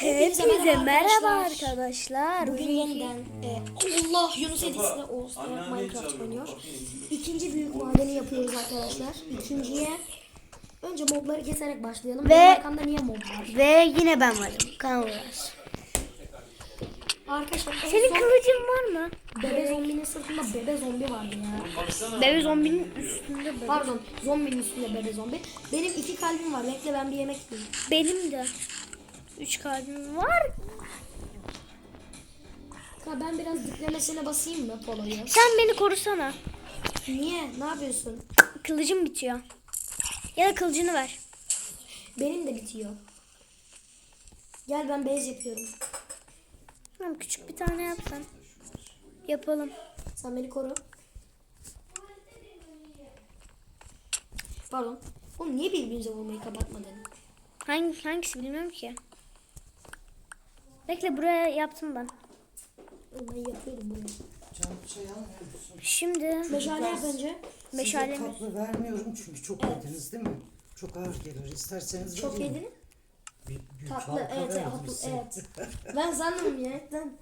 Hepinize merhaba arkadaşlar. Bugün yeniden e, Allah Yunus Edis'le Oğuz Dayak Minecraft oynuyor. İkinci büyük madeni yapıyoruz arkadaşlar. İkinciye önce mobları keserek başlayalım. Ve- Benim arkamda niye mob var? Ve yine ben varım. Kan Uras. Arkadaşlar en Senin kılıcın var mı? bebe zombinin sırtında bebe zombi vardı ya. Bebe zombinin üstünde bebe. Pardon zombinin üstünde bebe zombi. Benim iki kalbim var. Bekle ben bir yemek yiyeyim. Benim de. Üç kalbim var. Ha, ben biraz diklemesine basayım mı poloyu? Sen beni korusana. Niye? Ne yapıyorsun? Kılıcım bitiyor. Ya da kılıcını ver. Benim de bitiyor. Gel ben base yapıyorum. Tamam küçük bir tane yapsan. Yapalım. Sen beni koru. Pardon. Oğlum niye birbirinize vurmayı kapatmadın? Hangi, hangisi bilmiyorum ki. Bekle buraya yaptım ben. Oğlum ben yapıyordum bunu. Can şey almıyor musun? Şimdi Meşale yap önce. meşale Size mi? tatlı vermiyorum çünkü çok yediniz değil mi? Çok ağır gelir. İsterseniz Çok vereyim. yedin. Bir büyük Tatlı halka evet verdim evet. size. evet. ben sandım ya. Ben...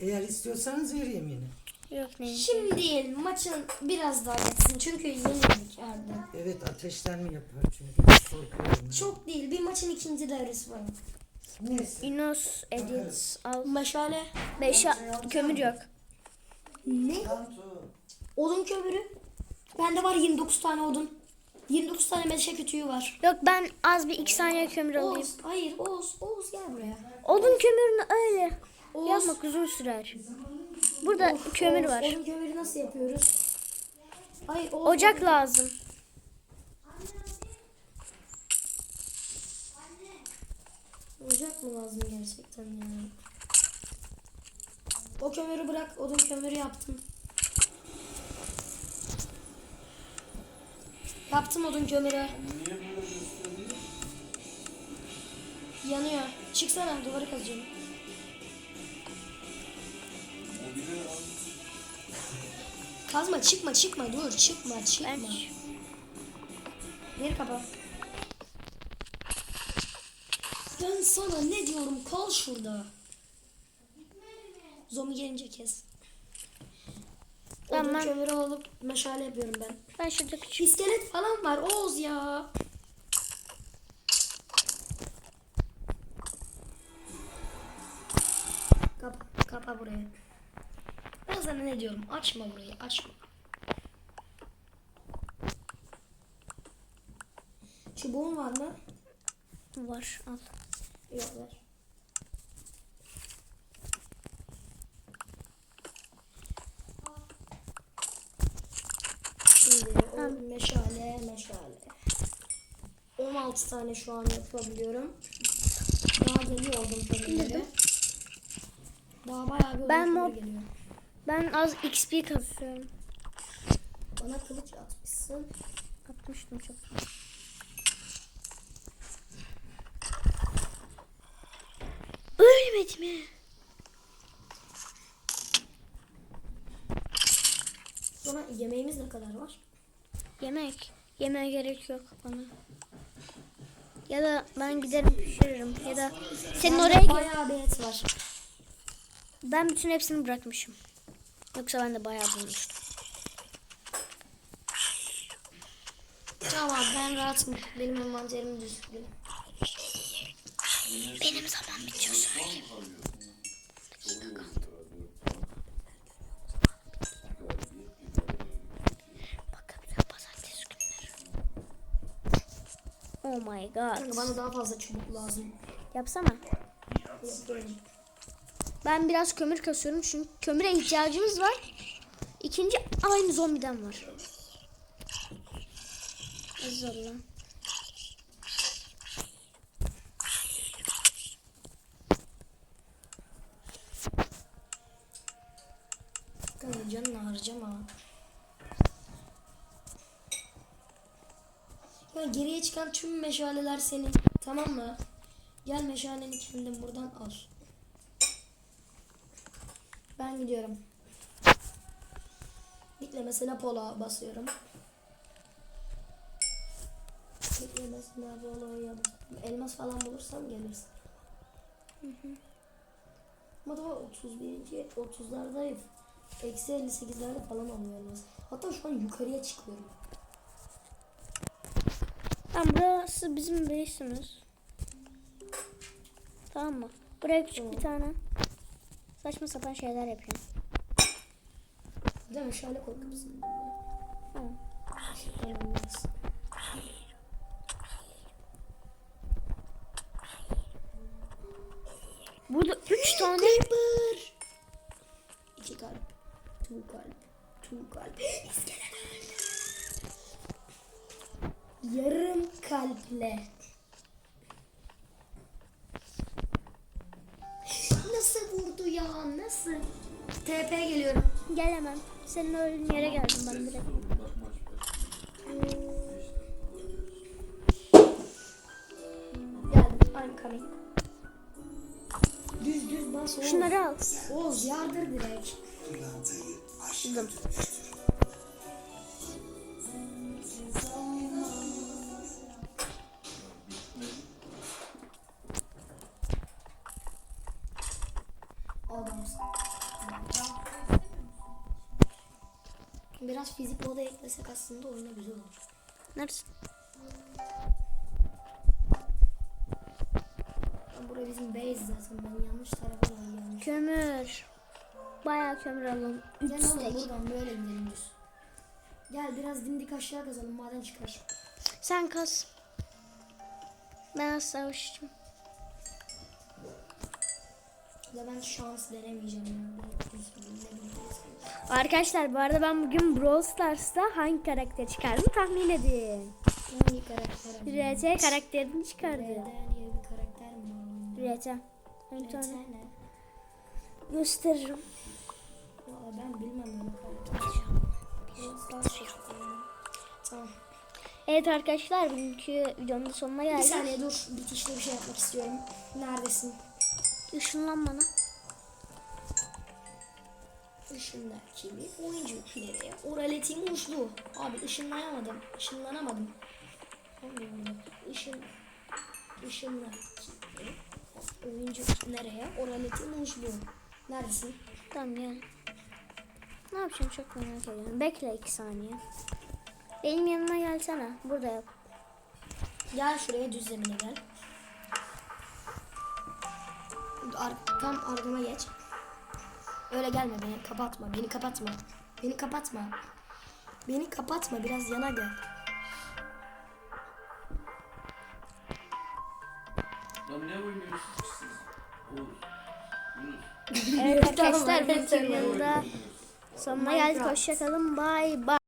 Eğer istiyorsanız vereyim yine. Yok ne? Şimdi değil maçın biraz daha geçsin çünkü yenildik Arda. Evet ateşten mi yapar çünkü korkuyorum. Çok değil bir maçın ikinci devresi var. Neyse. Inos edit al. Meşale. Beş kömür yok. Ne? Odun kömürü. Bende var 29 tane odun. 29 tane meşe kütüğü var. Yok ben az bir iki saniye kömür alayım. Oğuz, hayır Oğuz, Oğuz gel buraya. Odun kömürünü öyle Oğuz. yapmak uzun sürer. Burada kömür Oğuz, var. Odun kömürü nasıl yapıyoruz? Hayır Oğuz. Ocak lazım. Ocak mı lazım gerçekten ya? O kömürü bırak, odun kömürü yaptım. Yaptım odun kömürü. Yanıyor. Çıksana duvarı kazacağım. Kazma çıkma çıkma dur çıkma çıkma. Bir kapa. Ben sana ne diyorum kal şurada. Zombi gelince kes. Tamam, Odun ben- kömürü alıp meşale yapıyorum ben. ben şurada küçük. İskelet falan var Oğuz ya. Kapa, kapa burayı. Ben sana ne diyorum açma burayı açma. Çubuğun var mı? var al. Yok ver. Şimdi o meşale meşale. 16 tane şu an yapabiliyorum. Daha geliyor odun kömürleri. Daha bayağı bir Ben mob- geliyor. Ben az XP kasıyorum. Bana kılıç atmışsın. Atmıştım çok. Ölmedi mi? Sonra yemeğimiz ne kadar var? Yemek. Yemeğe gerek yok bana. Ya da ben giderim pişiririm. Ya da senin oraya gel. bayağı bir et var. Ben bütün hepsini bırakmışım. Yoksa ben de bayağı bulmuştum. Tamam ben rahatım. Benim envanterim düzgün. Benim zaman bitiyor söyleyeyim. Oh my god. Kanka bana daha fazla çubuk lazım. Yapsana. Ben biraz kömür kasıyorum çünkü kömüre ihtiyacımız var. İkinci aynı zombiden var. Hazırla. Kanka canını harcama. Ya geriye çıkan tüm meşaleler senin. Tamam mı? Gel meşaleni kendin buradan al. Ben gidiyorum. Bekle mesela pola basıyorum. Bekle mesela polo'ya basıyorum. Elmas falan bulursam gelirsin. Ama daha 31. 30'lardayız. Eksi 58'lerde falan alıyoruz. Hatta şu an yukarıya çıkıyorum. Tamam burası bizim base'imiz. Tamam mı? Buraya küçük bir tane saçma sapan şeyler yapıyorum. Değil mi? Şöyle kapısını. Tamam. Olmaz. Burada üç tane. Two kalp. Yarım kalple. Nasıl vurdu ya? Nasıl? TP geliyorum. gelemem. Senin öldüğün yere geldim ben direkt. Geldim. I'm coming. Düz düz bas Oğuz. Şunları al. Oğuz yardır direkt. Buldum. Adamsın. Biraz fizik moda eklesek aslında oyuna güzel olur. Neresi? Burası bizim base zaten. Ben yanlış tarafa gelmiş. Kömür. Bayağı kömür alalım. Gel oğlum buradan böyle gidelim düz. Gel biraz dimdik aşağı kazalım maden çıkar. Sen kaz. Ben az savaşçım. Ya ben şans denemeyeceğim ya. Arkadaşlar bu arada ben bugün Brawl Stars'ta hangi karakter çıkardım tahmin edin. Hangi karakter? RT karakterini çıkardı. R'den diye bir karakter mi? RT. RT ne? Gösteririm. Valla ben bilmem Stars çıktı. Tamam. Evet arkadaşlar bugünkü videonun da sonuna Bir geldik. saniye dur. Bitişte bir şey yapmak istiyorum. Neredesin? Işınlan bana. Işınlar kimi? Oyuncu nereye? Oraletim uçlu. Abi ışınlayamadım. Işınlanamadım. Işın... Işınlar kimi? Oyuncu nereye? Oraletim uçlu. Neredesin? Tamam gel. Ne yapacağım çok merak ediyorum. Bekle iki saniye. Benim yanıma gelsene. Burada yap. Gel şuraya düz zemine gel. Ar- tam arkama geç. Öyle gelme beni kapatma. Beni kapatma. Beni kapatma. Beni kapatma. Biraz yana gel. Lan ne oynuyorsunuz siz? Oğuz. Yunus. Evet arkadaşlar videonun da sonuna geldik. Hoşçakalın. Bay bay.